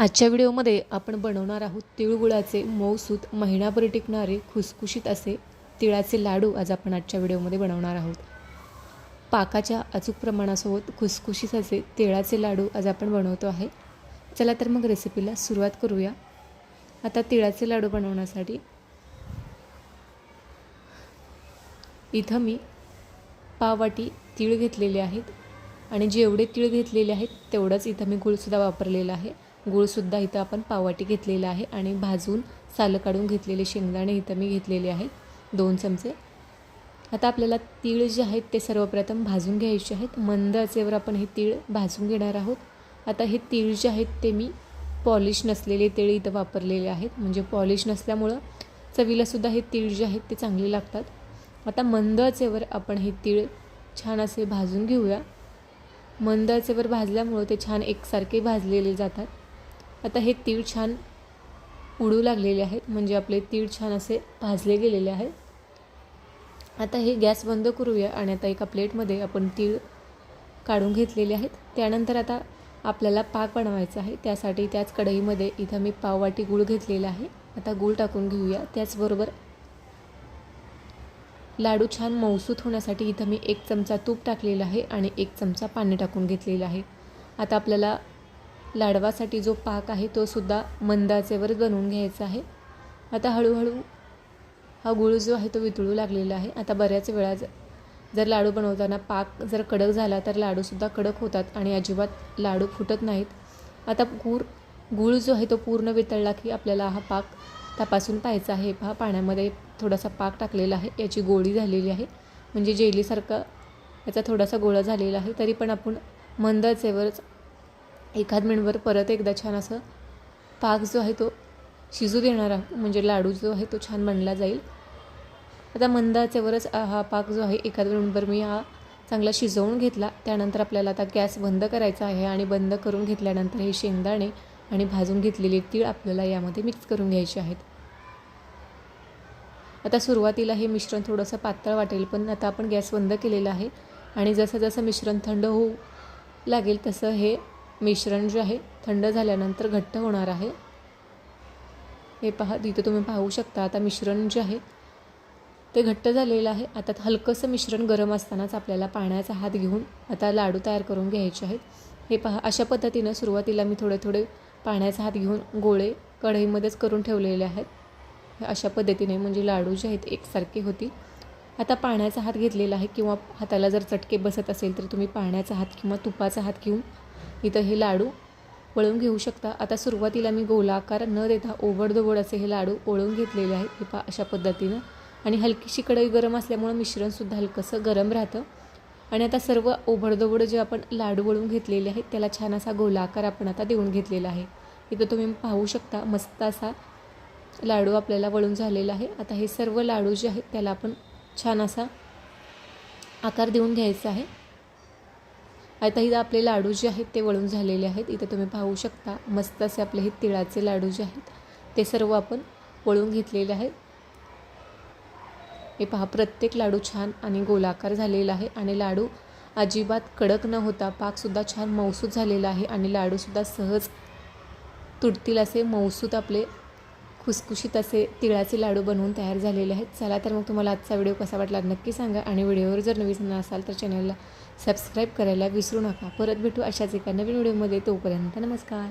आजच्या व्हिडिओमध्ये आपण बनवणार आहोत तिळगुळाचे मऊसूत महिनाभर टिकणारे खुसखुशीत असे तिळाचे लाडू आज आपण आजच्या व्हिडिओमध्ये बनवणार आहोत. पाकाच्या अचूक प्रमाणासोबत खुसखुशीत असे तिळाचे लाडू आज आपण बनवतो आहे. चला तर मग रेसिपीला सुरुवात करूया. आता तिळाचे लाडू बनवण्यासाठी इथं मी पाववाटी तीळ घेतलेले आहेत आणि जेवढे तीळ घेतलेले आहेत तेवढंच इथं मी गुळसुद्धा वापरलेला आहे. गूळसुद्धा इथं आपण पाववाटी घेतलेला आहे आणि भाजून सालं काढून घेतलेले शेंगदाणे इथं मी घेतलेले आहेत दोन चमचे. आता आपल्याला तीळ जे आहेत ते सर्वप्रथम भाजून घ्यायचे आहेत. मंद आचेवर आपण हे तीळ भाजून घेणार आहोत. आता हे तीळ जे आहेत ते मी पॉलिश नसलेले तीळ इथं वापरलेले आहेत. म्हणजे पॉलिश नसल्यामुळं चवीलासुद्धा हे तीळ जे आहेत ते चांगले लागतात. आता मंद आचेवर आपण हे तीळ छान असे भाजून घेऊया. मंद आचेवर भाजल्यामुळं ते छान एकसारखे भाजलेले जातात. आता हे तीळ छान उडू लागलेले आहेत म्हणजे आपले तीळ छान असे भाजले गेलेले आहेत. आता हे गॅस बंद करूया आणि आता एका प्लेटमध्ये आपण तीळ काढून घेतलेले आहेत. त्यानंतर आता आपल्याला पाक बनवायचा आहे. त्यासाठी त्याच कढईमध्ये इथं मी पाववाटी गूळ घेतलेला आहे. आता गूळ टाकून घेऊया. त्याचबरोबर लाडू छान मऊसूत होण्यासाठी इथं मी एक चमचा तूप टाकलेला आहे आणि एक चमचा पाणी टाकून घेतलेलं आहे. आता आपल्याला लाडवासाठी जो पाक आहे तो सुद्धा मंदाचेवर बनवून घ्यायचा आहे. आता हळूहळू हा गुळ जो आहे तो वितळू लागलेला आहे. आता बऱ्याच वेळा जर लाडू बनवताना पाक जर कडक झाला तर लाडूसुद्धा कडक होतात आणि अजिबात लाडू फुटत नाहीत. आता गूळ गूळ जो आहे तो पूर्ण वितळला की आपल्याला हा पाक तपासून पाहायचा आहे. हा पाण्यामध्ये थोडासा पाक टाकलेला आहे. याची गोळी झालेली आहे. म्हणजे जेलीसारखा याचा थोडासा गोळा झालेला आहे. तरी पण आपण मंदाचेवरच एखाद मिनिटभर परत एकदा छान असं पाक जो आहे तो शिजू देणार आहोत म्हणजे लाडू जो आहे तो छान बनला जाईल. आता मंद आचेवरच हा पाक जो आहे एखाद मिनिटभर मी हा चांगला शिजवून घेतला. त्यानंतर आपल्याला आता गॅस बंद करायचा आहे आणि बंद करून घेतल्यानंतर हे शेंगदाणे आणि भाजून घेतलेले तीळ आपल्याला यामध्ये मिक्स करून घ्यायचे आहेत. आता सुरुवातीला हे मिश्रण थोडंसं पातळ वाटेल पण आता आपण गॅस बंद केलेला आहे. आणि जसं जसं मिश्रण थंड होऊ लागेल तसं हे मिश्रण जे आहे थंड झाल्यानंतर घट्ट होणार आहे. हे पहा तिथं तुम्ही पाहू शकता आता मिश्रण जे आहे ते घट्ट झालेलं आहे. आता हलकंसं मिश्रण गरम असतानाच आपल्याला पाण्याचा हात घेऊन आता लाडू तयार करून घ्यायचे आहेत. हे पहा अशा पद्धतीनं सुरुवातीला मी थोडे थोडे पाण्याचा हात घेऊन गोळे कढईमध्येच करून ठेवलेले आहेत. अशा पद्धतीने म्हणजे लाडू जे आहेत एकसारखे होतील. आता पाण्याचा हात घेतलेला आहे किंवा हाताला जर चटके बसत असेल तर तुम्ही पाण्याचा हात किंवा तुपाचा हात घेऊन इथं हे लाडू वळून घेऊ शकता. आता सुरुवातीला मी गोलाकार न देता ओबडधोबड असे हे लाडू ओळून घेतलेले आहेत. हे पा अशा पद्धतीनं. आणि हलकीशी कढई गरम असल्यामुळं मिश्रणसुद्धा हलकंसं गरम राहतं. आणि आता सर्व ओबडदोबड जे आपण लाडू वळून घेतलेले आहेत त्याला छान असा गोलाकार आपण आता देऊन घेतलेला आहे. इथं तुम्ही पाहू शकता मस्त असा लाडू आपल्याला वळून झालेला आहे. आता हे सर्व लाडू जे आहेत त्याला आपण छान असा आकार देऊन घ्यायचा आहे. आता इथं आपले लाडू जे आहेत ते वळून झालेले आहेत. इथं तुम्ही पाहू शकता मस्त असे आपले हे तिळाचे लाडू जे आहेत ते सर्व आपण वळून घेतलेले आहेत. हे पहा प्रत्येक लाडू छान आणि गोलाकार झालेला आहे आणि लाडू अजिबात कडक न होता पाकसुद्धा छान मऊसूत झालेला आहे आणि लाडूसुद्धा सहज तुटतील असे मऊसूत आपले खुसखुशीत असे तिळाचे लाडू बनवून तयार झालेले आहेत. चला तर मग तुम्हाला आजचा व्हिडिओ कसा वाटला नक्की सांगा आणि व्हिडिओवर जर नवीन असाल तर चॅनलला सबस्क्राईब करायला विसरू नका. परत भेटू अशाच एका नवीन व्हिडिओमध्ये. तोपर्यंत नमस्कार.